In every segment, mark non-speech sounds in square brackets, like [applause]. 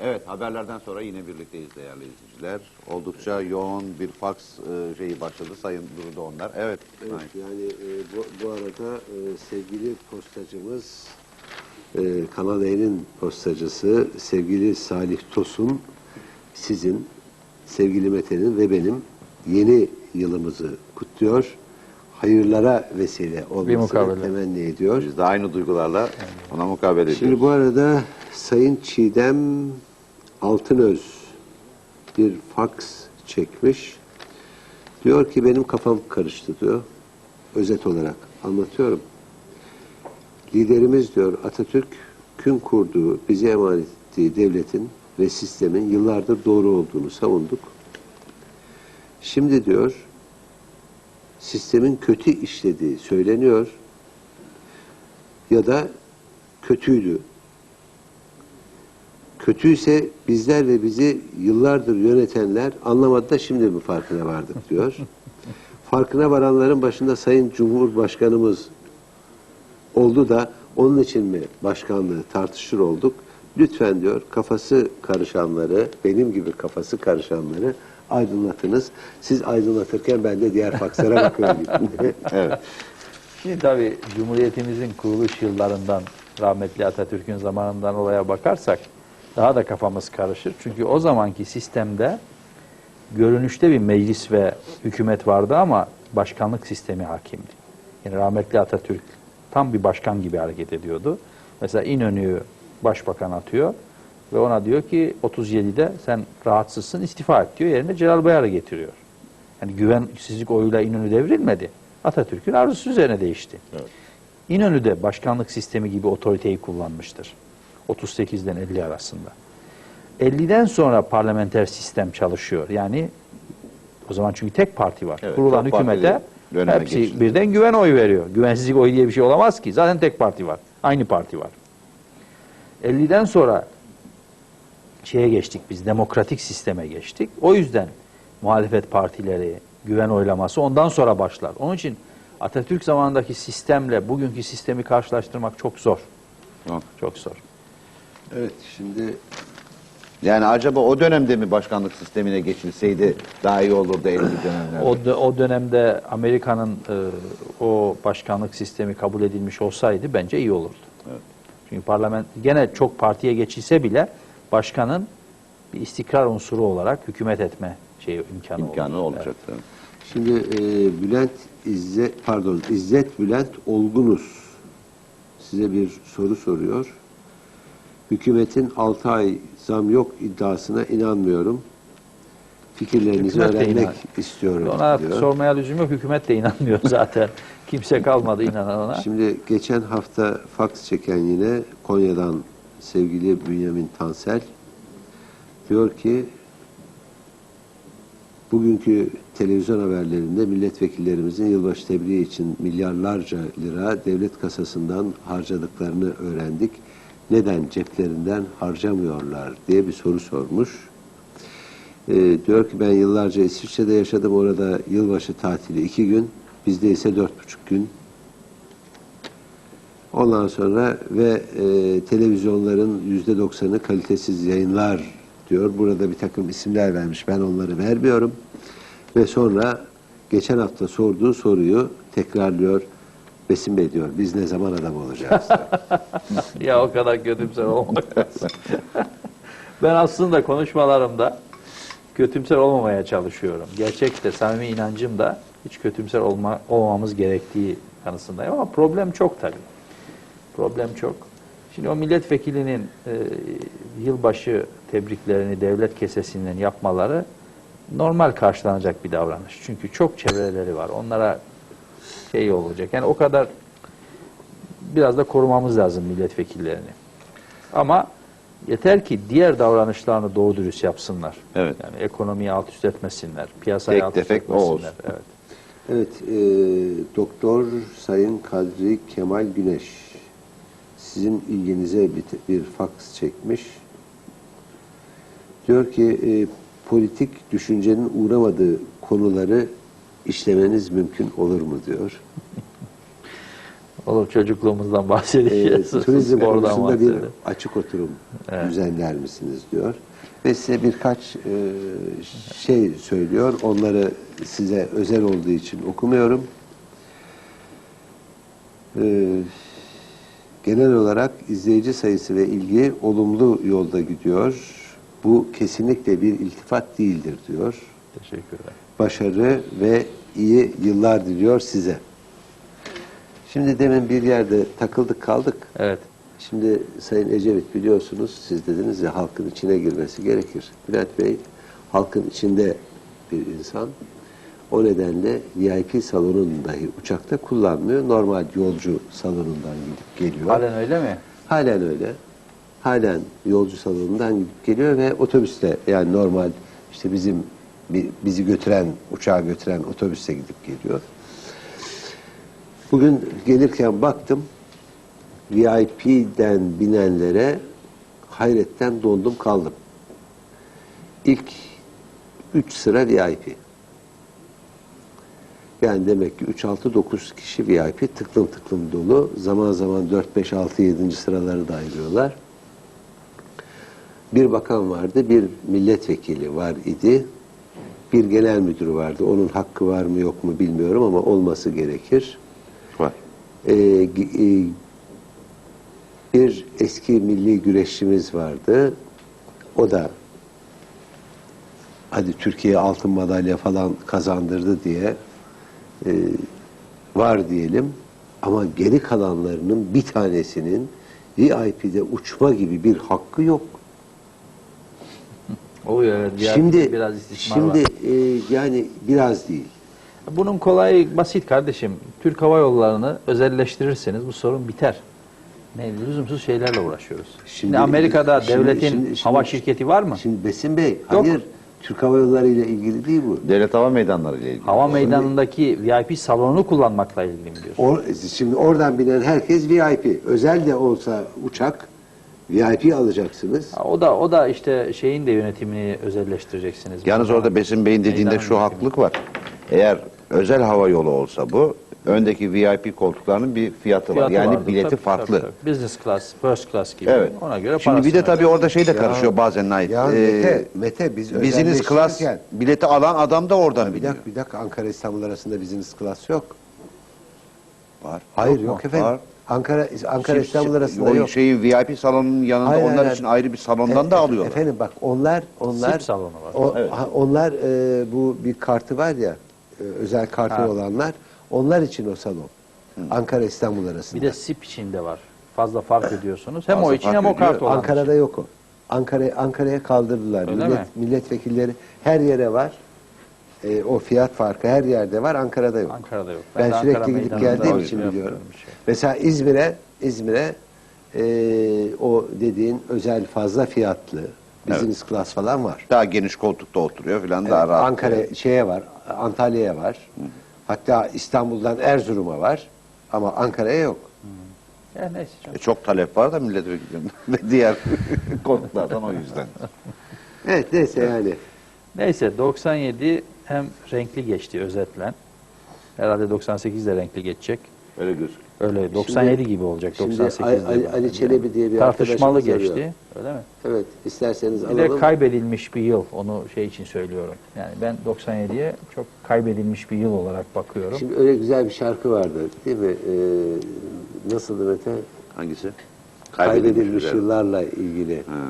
Evet haberlerden sonra yine birlikteyiz değerli izleyiciler. Oldukça yoğun bir faks e, şeyi başladı Sayın Duru Doğanlar. Evet. Evet, yani e, bu, bu arada e, sevgili postacımız, e, Kanal E'nin postacısı sevgili Salih Tosun, sizin, sevgili Mete'nin ve benim yeni yılımızı kutluyor. Hayırlara vesile olmasını mukabele. temenni ediyor. Biz de aynı duygularla ona mukabele ediyoruz. Şimdi bu arada Sayın Çiğdem Altınöz bir faks çekmiş. Diyor ki benim kafam karıştı diyor. Özet olarak anlatıyorum. Liderimiz diyor Atatürk'ün kurduğu, bize emanet ettiği devletin ve sistemin yıllardır doğru olduğunu savunduk. Şimdi diyor sistemin kötü işlediği söyleniyor ya da kötüydü. Kötüyse bizler ve bizi yıllardır yönetenler anlamadı da şimdi mi farkına vardık diyor. [laughs] farkına varanların başında Sayın Cumhurbaşkanımız oldu da onun için mi başkanlığı tartışır olduk? Lütfen diyor kafası karışanları, benim gibi kafası karışanları aydınlatınız. Siz aydınlatırken ben de diğer fakslara bakıyorum. [laughs] Evet. Şimdi tabii Cumhuriyetimizin kuruluş yıllarından rahmetli Atatürk'ün zamanından olaya bakarsak daha da kafamız karışır. Çünkü o zamanki sistemde görünüşte bir meclis ve hükümet vardı ama başkanlık sistemi hakimdi. Yani rahmetli Atatürk tam bir başkan gibi hareket ediyordu. Mesela İnönü'yü başbakan atıyor ve ona diyor ki 37'de sen rahatsızsın istifa et diyor. Yerine Celal Bayar'ı getiriyor. Yani güvensizlik oyuyla İnönü devrilmedi. Atatürk'ün arzusu üzerine değişti. Evet. İnönü de başkanlık sistemi gibi otoriteyi kullanmıştır. 38'den 50 arasında. 50'den sonra parlamenter sistem çalışıyor. Yani o zaman çünkü tek parti var. Evet, Kurulan hükümete hepsi geçildi. birden güven oy veriyor. Güvensizlik oyu diye bir şey olamaz ki. Zaten tek parti var. Aynı parti var. 50'den sonra şeye geçtik biz, demokratik sisteme geçtik. O yüzden muhalefet partileri, güven oylaması ondan sonra başlar. Onun için Atatürk zamanındaki sistemle bugünkü sistemi karşılaştırmak çok zor. Tamam. Çok zor. evet şimdi Yani acaba o dönemde mi başkanlık sistemine geçilseydi daha iyi olurdu 50 dönemlerde? O, o dönemde Amerika'nın e, o başkanlık sistemi kabul edilmiş olsaydı bence iyi olurdu. Çünkü parlament gene çok partiye geçilse bile başkanın bir istikrar unsuru olarak hükümet etme şeyi imkanı, imkanı olur. olacaktı. Şimdi e, Bülent İzzet pardon İzzet Bülent Olgunuz size bir soru soruyor. Hükümetin 6 ay zam yok iddiasına inanmıyorum. Fikirlerinizi Hükümet öğrenmek istiyorum Ona diyor. sormaya lüzum yok. Hükümet de inanmıyor [laughs] zaten. Kimse kalmadı inanan ona. Şimdi geçen hafta faks çeken yine Konya'dan sevgili Bünyamin Tansel diyor ki bugünkü televizyon haberlerinde milletvekillerimizin yılbaşı tebriği için milyarlarca lira devlet kasasından harcadıklarını öğrendik. Neden ceplerinden harcamıyorlar diye bir soru sormuş. Ee, diyor ki ben yıllarca İsviçre'de yaşadım. Orada yılbaşı tatili iki gün. Bizde ise dört buçuk gün. Ondan sonra ve e, televizyonların yüzde doksanı kalitesiz yayınlar diyor. Burada bir takım isimler vermiş. Ben onları vermiyorum. Ve sonra geçen hafta sorduğu soruyu tekrarlıyor. Besim Bey diyor. Biz ne zaman adam olacağız? [laughs] ya o kadar kötümser olmak [laughs] ben aslında konuşmalarımda kötümser olmamaya çalışıyorum. Gerçekte samimi inancım da hiç kötümser olma, olmamamız gerektiği kanısındayım ama problem çok tabii. Problem çok. Şimdi o milletvekilinin e, yılbaşı tebriklerini devlet kesesinden yapmaları normal karşılanacak bir davranış. Çünkü çok çevreleri var. Onlara şey olacak. Yani o kadar biraz da korumamız lazım milletvekillerini. Ama yeter ki diğer davranışlarını doğru dürüst yapsınlar. Evet. Yani ekonomiyi alt üst etmesinler, piyasayı Tek alt üst tefek o etmesinler. Evet. Evet, e, Doktor Sayın Kadri Kemal Güneş sizin ilginize bir, bir faks çekmiş. Diyor ki e, politik düşüncenin uğramadığı konuları işlemeniz mümkün olur mu diyor. [laughs] Oğlum çocukluğumuzdan e, bahsedeceğiz. turizm konusunda bir açık oturum Evet. düzenler misiniz diyor. Ve size birkaç e, şey söylüyor. Onları size özel olduğu için okumuyorum. E, genel olarak izleyici sayısı ve ilgi olumlu yolda gidiyor. Bu kesinlikle bir iltifat değildir diyor. Teşekkürler. Başarı ve iyi yıllar diliyor size. Şimdi demin bir yerde takıldık kaldık. Evet. Şimdi Sayın Ecevit biliyorsunuz siz dediniz ya halkın içine girmesi gerekir. Bülent Bey halkın içinde bir insan. O nedenle VIP salonunu dahi uçakta kullanmıyor. Normal yolcu salonundan gidip geliyor. Halen öyle mi? Halen öyle. Halen yolcu salonundan gidip geliyor ve otobüste yani normal işte bizim bi- bizi götüren, uçağa götüren otobüste gidip geliyor. Bugün gelirken baktım VIP'den binenlere hayretten dondum kaldım. İlk üç sıra VIP. Yani demek ki 3-6-9 kişi VIP tıklım tıklım dolu. Zaman zaman 4-5-6-7. sıraları da ayırıyorlar. Bir bakan vardı, bir milletvekili var idi. Bir genel müdür vardı. Onun hakkı var mı yok mu bilmiyorum ama olması gerekir. Var. Ee, e, bir eski milli güreşçimiz vardı. O da hadi Türkiye altın madalya falan kazandırdı diye e, var diyelim. Ama geri kalanlarının bir tanesinin VIP'de uçma gibi bir hakkı yok. [laughs] Oluyor evet. Bir- şimdi biraz şimdi var. e, yani biraz değil. Bunun kolay basit kardeşim. Türk Hava Yolları'nı özelleştirirseniz bu sorun biter. Ne lüzumsuz şeylerle uğraşıyoruz. Şimdi, Amerika'da şimdi- devletin şimdi- şimdi- hava şirketi var mı? Şimdi Besim Bey, Yok. hayır Türk Hava Yolları ile ilgili değil bu. Devlet hava meydanları ile ilgili. Hava meydanındaki VIP salonunu kullanmakla ilgili mi diyorsun? Or, şimdi oradan binen herkes VIP. Özel de olsa uçak VIP alacaksınız. Ha, O da o da işte şeyin de yönetimini özelleştireceksiniz. Yalnız orada Besim Bey'in dediğinde Meydanın şu yönetimi. haklılık var. Eğer özel hava yolu olsa bu, öndeki VIP koltuklarının bir fiyatı, var. Fiyatı Yani vardır. bileti Tabii, farklı. tabii, tabii. Business class, first class gibi. Evet. Ona göre Şimdi bir de tabii orada şey de karışıyor bazen Nait. Ya Ee, Mete, Mete biz business class bileti alan adam da oradan Bir biliyor. dakika, bir dakika Ankara İstanbul arasında business class yok. Var. Hayır mu? yok, efendim. Var. Ankara Ankara Şimdi İstanbul arasında o yok. şeyin VIP salonunun yanında Hayır, onlar hayır, için ayrı bir salondan E- da alıyorlar. Efendim bak onlar onlar SIP salonu var. o- Evet. onlar e, bu bir kartı var ya e, özel kartı Ha. olanlar onlar için o salon. Ankara İstanbul arasında. Bir de SIP içinde var. Fazla fark ediyorsunuz. Hem Fazla o için fark hem o ediyor. kart olan Ankara'da için. yok o. Ankara Ankara'ya kaldırdılar. Öyle Millet, mi? milletvekilleri her yere var. E, o fiyat farkı her yerde var. Ankara'da yok. Ankara'da yok. Ben, de sürekli Ankara gidip geldiğim için biliyorum. şey. Mesela İzmir'e İzmir'e e, o dediğin özel fazla fiyatlı business class falan var. Daha geniş koltukta oturuyor falan daha Evet, rahat. Ankara şeye var, Antalya'ya var. Hatta İstanbul'dan Erzurum'a var. Ama Ankara'ya yok. Ya neyse canım. E, çok talep var da milletvekillerinin ve [laughs] diğer [laughs] koltuklardan o yüzden. Evet neyse yani. Neyse 97 hem renkli geçti özetlen. Herhalde 98 de renkli geçecek. Öyle gözüküyor. Öyle 97 gibi olacak Şimdi 98 Ali, de Ali. Ali Çelebi diye bir Tartışmalı arkadaşımız geçti. arıyor. Öyle mi? Evet isterseniz Bir de alalım. kaybedilmiş bir yıl. Onu şey için söylüyorum. Yani ben 97'ye çok kaybedilmiş bir yıl olarak bakıyorum. Şimdi öyle güzel bir şarkı vardı değil mi? Ee, nasıldı Mete? Hangisi? Kaybedilmiş yıllar. yıllarla ilgili. Ha.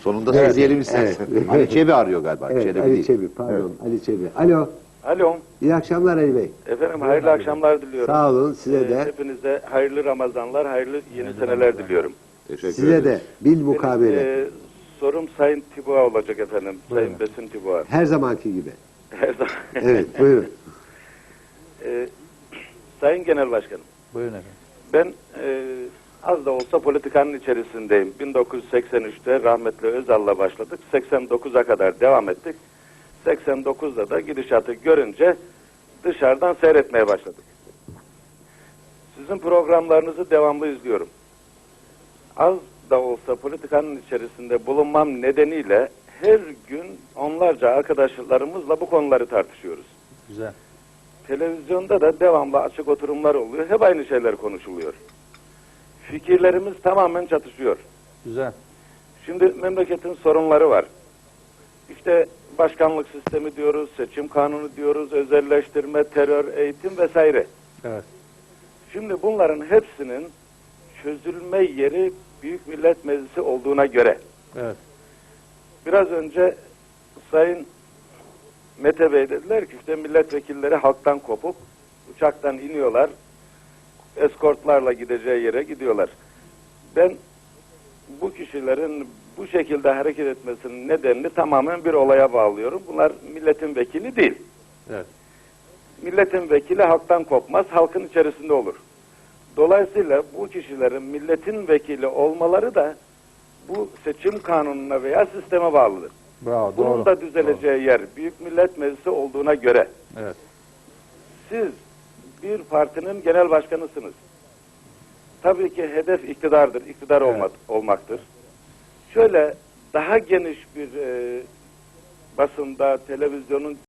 Sonunda Evet, söyleyelim istersen. evet. Ali Çebi arıyor galiba. Evet Çelebi Ali değil. Çebi pardon Ali Çebi. Alo Alo. iyi akşamlar Ali Bey. Efendim hayırlı akşamlar diliyorum. Sağ olun size Ee, de. Hepinize hayırlı Ramazanlar, hayırlı yeni seneler diliyorum. Teşekkür Size ederiz. de bil Benim, mukabele. e, sorum Sayın Tibu'a olacak efendim. Sayın Besim Tibu'a. Her zamanki gibi. Her zaman. [laughs] Evet buyurun. [laughs] E, Sayın Genel Başkanım, Buyurun efendim. ben e, az da olsa politikanın içerisindeyim. 1983'te rahmetli Özal'la başladık. 89'a kadar devam ettik. 89'da da gidişatı görünce dışarıdan seyretmeye başladık. Sizin programlarınızı devamlı izliyorum. Az da olsa politikanın içerisinde bulunmam nedeniyle her gün onlarca arkadaşlarımızla bu konuları tartışıyoruz. Güzel. televizyonda da devamlı açık oturumlar oluyor. Hep aynı şeyler konuşuluyor. Fikirlerimiz tamamen çatışıyor. Güzel. Şimdi memleketin sorunları var. İşte başkanlık sistemi diyoruz, seçim kanunu diyoruz, özelleştirme, terör, eğitim vesaire. Evet. Şimdi bunların hepsinin çözülme yeri Büyük Millet Meclisi olduğuna göre Evet. biraz önce Sayın Mete Bey dediler ki işte milletvekilleri halktan kopup uçaktan iniyorlar, eskortlarla gideceği yere gidiyorlar. Ben bu kişilerin bu şekilde hareket etmesinin nedenini tamamen bir olaya bağlıyorum. Bunlar milletin vekili değil. Evet. Milletin vekili halktan kopmaz, halkın içerisinde olur. Dolayısıyla bu kişilerin milletin vekili olmaları da bu seçim kanununa veya sisteme bağlıdır. Bravo. Bunun doğru. da düzeleceği yer Büyük Millet Meclisi olduğuna göre Doğru. Evet. siz bir partinin genel başkanısınız. Tabii ki hedef iktidardır, iktidar Evet. olmak, olmaktır. Şöyle daha geniş bir e, basında, televizyonun